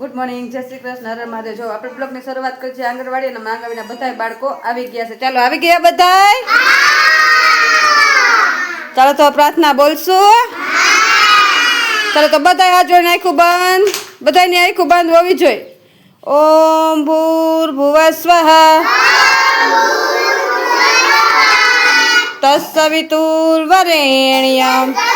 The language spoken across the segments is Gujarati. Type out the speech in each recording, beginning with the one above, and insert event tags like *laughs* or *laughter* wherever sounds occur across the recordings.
ગુડ મોર્નિંગ જય શ્રી કૃષ્ણ, હરે મહાદેવ. જો આપણે બ્લોગની શરૂઆત કરી છે આંગણવાડી અને આંગણવાડીના બધા બાળકો આવી ગયા છે. ચાલો, આવી ગયા બધાય? ચાલો તો પ્રાર્થના બોલશું. ચાલો તો બધાય હાથ જોઈને આખું બંધ. બધાની આખું બંધ હોવી જોઈએ. ઓમ ભૂર ભુવ સ્વઃ. તત્સવિતુર્વરેણ્યમ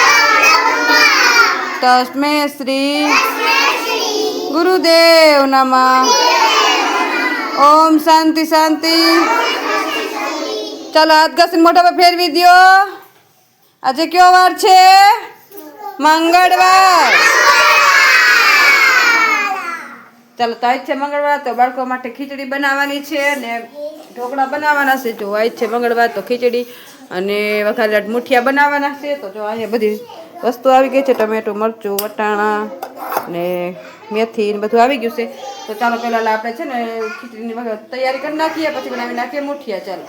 તસ્મે શ્રી ગુરુદેવ નમ ઓમ શાંતિ શાંતિ ચાલો હાથ ઘસીને મોઢા પર ફેરવી દ્યો આજે કયો વાર છે મંગળવાર ચાલો તો આજ છે મંગળવાર તો બાળકો માટે ખીચડી બનાવવાની છે અને ઢોકળા બનાવવાના છે જો આજ છે મંગળવાર તો ખીચડી અને વઘારેલા મુઠિયા બનાવવાના છે તો જો અહીંયા બધી વસ્તુ આવી ગઈ છે, ટમેટું, મરચું, વટાણા ને મેથી ને બધું આવી ગયું છે. તો ચાલો પહેલાં આપણે છે ને ખીચડીની તૈયારી કરી નાખીએ, પછી બનાવી નાખીએ મૂઠિયા, ચાલો.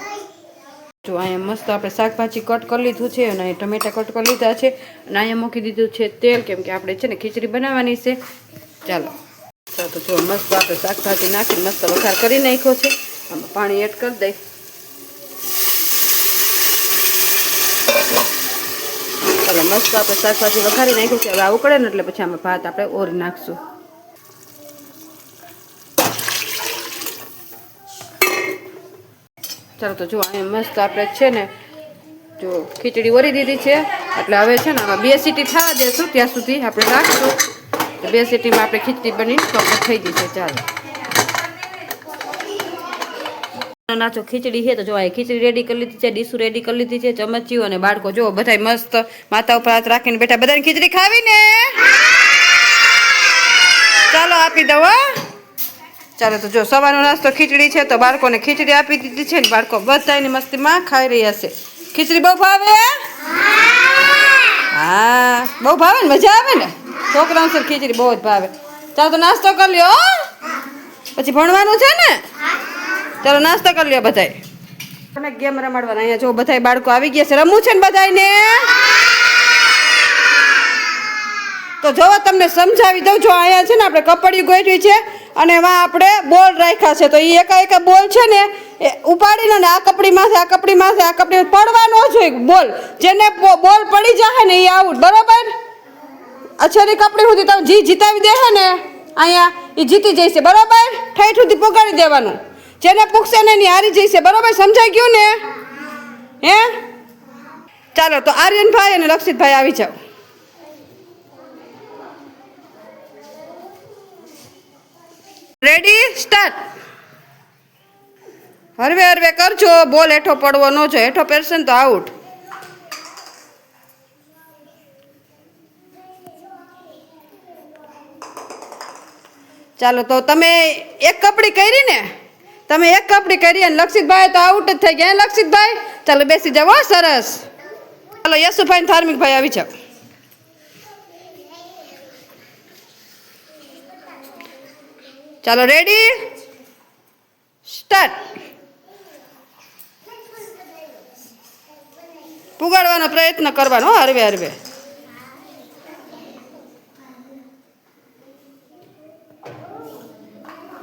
જો અહીંયા મસ્ત આપણે શાકભાજી કટ કરી લીધું છે અને અહીંયા ટમેટા કટ કરી લીધા છે અને અહીંયા મૂકી દીધું છે તેલ, કેમ કે આપણે છે ને ખીચડી બનાવવાની છે. ચાલો. ચાલો તો જો મસ્ત આપણે શાકભાજી નાખી, મસ્ત વઘાર કરી નાખ્યો છે. આમાં પાણી એડ કરી દઈ. ચાલો મસ્ત આપણે શાકભાજી વઘારી નાખ્યું છે હવે આ ઉકળે ને એટલે પછી આમાં ભાત આપણે ઓરી નાખશું. ચાલો તો જો અહીં મસ્ત આપણે છે ને, જો ખીચડી ઓરી દીધી છે, એટલે હવે છે ને આમાં બે સીટી થવા દેશું, ત્યાં સુધી આપણે રાખશું બે સીટીમાં આપણે ખીચડી બની ચોક્કસ થઈ છે, ચાલો. નાચો, ખીચડી છે તો જો આ ખીચડી રેડી કરી લીધી છે, ડીશું રેડી કરી લીધી છે, ચમચીઓ અને બાળકો, જો બધા મસ્ત માતા ઉપર હાથ રાખીને બેઠા. બધાને ખીચડી ખાવી ને ચાલો આપી દઉં ચાલો તો જો સવારનો નાસ્તો ખીચડી છે તો બાળકોને ખીચડી આપી દીધી છે ને બાળકો બધાની મસ્તીમાં ખાઈ રહ્યા છે. ખીચડી બહુ ભાવે? હા, બહુ ભાવે ને? મજા આવે ને? છોકરાઓ સર ખીચડી બહુ જ ભાવે. ચાલો તો નાસ્તો કરી લ્યો પછી ભણવાનું છે ને? ચાલો નાસ્તો કરી લ્યો બધાય. તમે ગેમ રમાડવાના, અહીંયા જો બધાય બાળકો આવી ગયા છે. રમવું છે ને બધાયને? તો જોવો તમને સમજાવી દઉં. જો અહીંયા છે ને આપણે કપડિયું ગોઠવી છે અને એમાં આપણે બોલ રાખ્યા છે. તો એ એકા એકા બોલ છે ને, એ ઉપાડીને ને, આ કપડી માથે, આ કપડી માથે, આ કપડી પડવાનો જોઈએ બોલ. જેને બોલ પડી જાય ને એ આઉટ. બરાબર? અછેરી કપડી સુધી તમે જી જીતાવી દે ને, અહીંયા એ જીતી જશે બરાબર? ઠેઠ સુધી પોગાડી દેવાનું. જેને પૂછશે ને એની હારી જશે બરોબર? સમજાઈ ગયું ને? હે? ચાલો, તો આર્યનભાઈ અને લક્ષિતભાઈ આવી જાઓ. રેડી સ્ટાર્ટ હરવે હરવે કરજો. બોલ, હેઠો પડવો ન જો હેઠો પહેરશે તો આઉટ ચાલો, તો તમે એક કપડી કરી ને તમે એક કપડી કરી અને લક્ષિતભાઈ તો આઉટ જ થઈ ગયા. લક્ષિતભાઈ? ચાલો બેસી જાવ સરસ. ચાલો યશુભાઈ ધાર્મિકભાઈ આવી જાઓ. ચાલો રેડી સ્ટાર્ટ પુગાડવાનો પ્રયત્ન કરવાનો હરવે હરવે.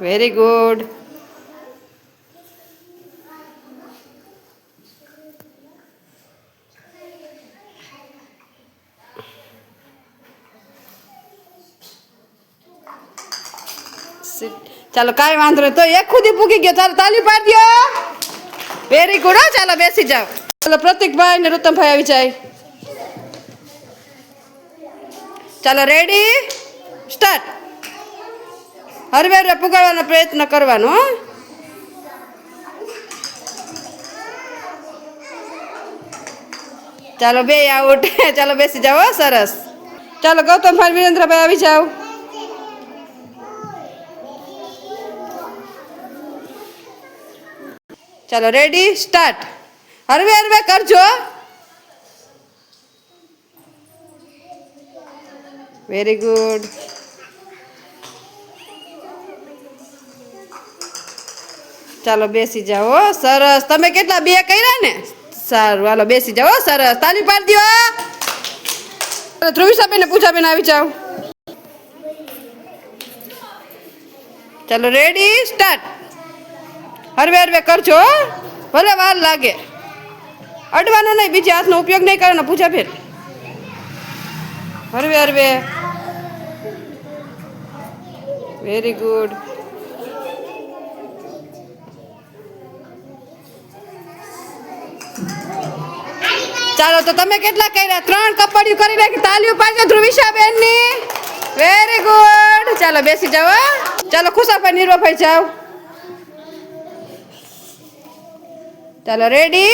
વેરી ગુડ ચાલો, કાંઈ વાંધો નહીં. તો એક ખુદી પૂકી ગયો. ચાલો, તાલી પાડી દો. વેરી ગુડ ચાલો, બેસી જાઓ. ચાલો, પ્રતિકભાઈ ને રુતમભાઈ આવી જાય. ચાલો રેડી સ્ટાર્ટ હરવે હરવે પુગાડવાનો પ્રયત્ન કરવાનો, હો. ચાલો, બે આઉટ *laughs* ચાલો, બેસી જાઓ સરસ. ચાલો ગૌતમ ભાઈ વિરેન્દ્રભાઈ આવી જાઓ. ચાલો રેડી સ્ટાર્ટ હરવે હરવે, કરજો. વેરી ગુડ ચાલો, બેસી જાઓ. સરસ. તમે કેટલા, બે કર્યા ને? સારું, હાલો, બેસી જાઓ. સરસ. તાલી પાડી દો પૂજા પૂજાબેન આવી જાઓ. ચાલો રેડી સ્ટાર્ટ હરવે હરવે કરજો ભલે વાર લાગે. અડવાનો નહીં, બીજા હાથનો ઉપયોગ નહીં કરવાનો ફેર હરવે હરવે. વેરી ગુડ ચાલો, તો તમે કેટલા કર્યા? ત્રણ કપડિયું કરી નાખી, તાલીઓ પાડજો ધ્રુવિશાબેનની વેરી ગુડ ચાલો, બેસી જાઓ. ચાલો, ખુશાભાઈ, નિર્વાભાઈ જાઓ. ચાલો રેડી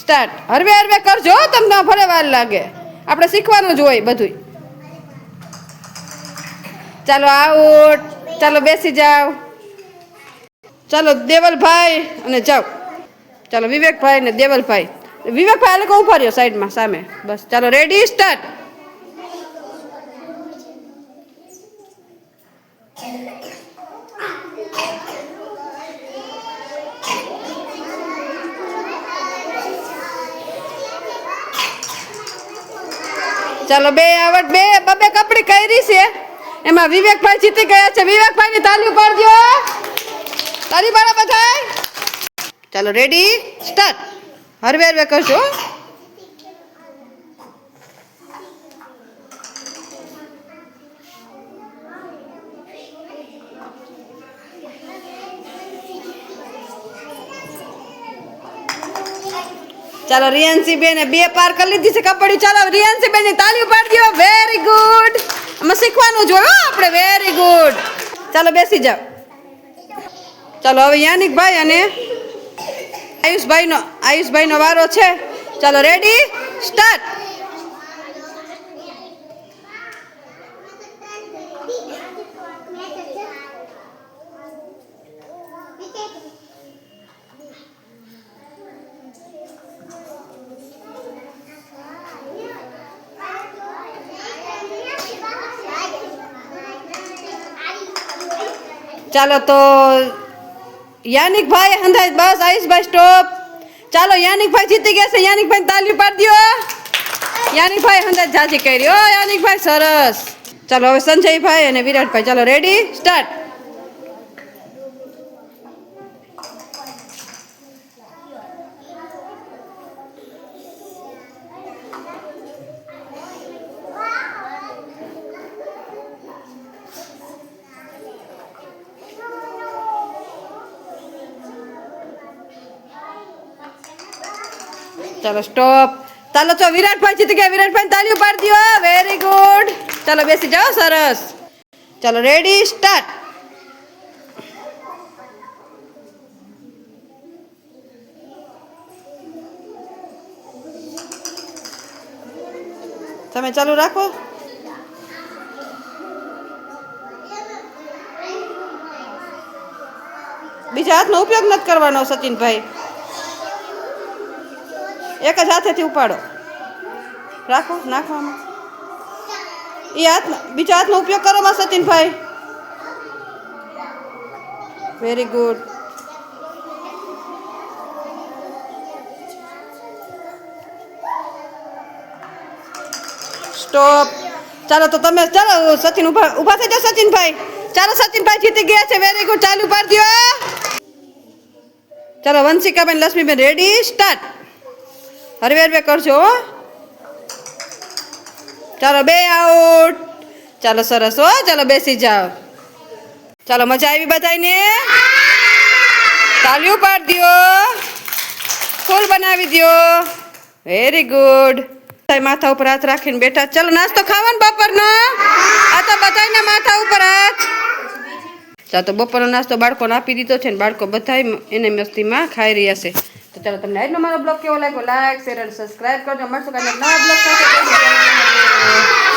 સ્ટાર્ટ હરવે હરવે કરજો તમને ભલે વાર લાગે. આપણે શીખવાનું જ હોય બધું ચાલો આઉટ ચાલો, બેસી જાઓ. ચાલો, દેવલભાઈ અને જાઓ. ચાલો, વિવેકભાઈ ને દેવલભાઈ. વિવેકભાઈ લોકો ઊભા રહ્યો સાઈડમાં, સામે. બસ, ચાલો રેડી સ્ટાર્ટ ચાલો બે આવડ બે, બબે કપડી કરી છે. એમાં વિવેકભાઈ જીતી ગયા છે. વિવેકભાઈ ની તાલીઓ પાડજો તાલી પાડો થાય? ચાલો રેડી સ્ટાર્ટ હરવે હરવે કરજો ચાલો રિયાન્સી બેને બે પાર કરી લીધી છે કબડ્ડી ચાલો રિયાન્સી બેનની તાલીઓ પાડી દો વેરી ગુડ અમે શીખવાનું જોયું આપણે વેરી ગુડ ચાલો બેસી જાઓ. ચાલો, હવે યાનિકભાઈ અને આયુષભાઈનો આયુષભાઈનો વારો છે. ચાલો રેડી સ્ટાર્ટ ચાલો તો યાનિકભાઈ હંધાય બસ, આયુષભાઈ સ્ટોપ ચાલો, યાનિકભાઈ જીતી ગયા છે. યાનિકભાઈ તાલી પાડી દો. યાનિકભાઈ હંધાય જાજી કરી. ઓ, યાનિકભાઈ, સરસ. ચાલો, હવે સંજયભાઈ અને વિરાટભાઈ, ચાલો રેડી સ્ટાર્ટ ચાલો સ્ટોપ ચાલો તો વિરાટભાઈ જીતી ગયા. વિરાટભાઈ તાલીઓ પાડી દો વેરી ગુડ ચાલો, બેસી જાઓ, સરસ. ચાલો રેડી સ્ટાર્ટ તમે ચાલુ રાખો. બીજા હાથનો ઉપયોગ નથી કરવાનો સચિનભાઈ. એક જ હાથેથી ઉપાડો. રાખો નાખવામાં એ હાથ બીજા હાથનો ઉપયોગ કરો માં સચિનભાઈ વેરી ગુડ સ્ટોપ ચાલો તો તમે, ચાલો સચિન ઊભા ઊભા થઈ જાઓ સચિનભાઈ ચાલો સચિનભાઈ જીતી ગયા છે. વેરી ગુડ ચાલુ પાડી દો ચાલો, વંશિકાબેન, લક્ષ્મીબેન રેડી સ્ટાર્ટ હરવે હરવે કરજો, હો. ચાલો બે આઉટ. ચાલો સરસ, હો. ચાલો બેસી જાઓ. ચાલો મજા આવી બધાને તાલી પાડી દો ફૂલ બનાવી દો વેરી ગુડ માથા ઉપર હાથ રાખીને બેઠા. ચાલો નાસ્તો ખાવાનો બપોરનો? આ તો બધાયના માથા ઉપર હાથ. ચાલો તો બપોરનો નાસ્તો બાળકોને આપી દીધો છે ને બાળકો બધા એને મસ્તીમાં ખાઈ રહ્યા છે. ચાલો તમને આજનો મારો બ્લોગ કેવો લાગ્યો? લાઈક શેર અને સબસ્ક્રાઇબ કરજો. મળશું કાલે નવા બ્લોગ સાથે.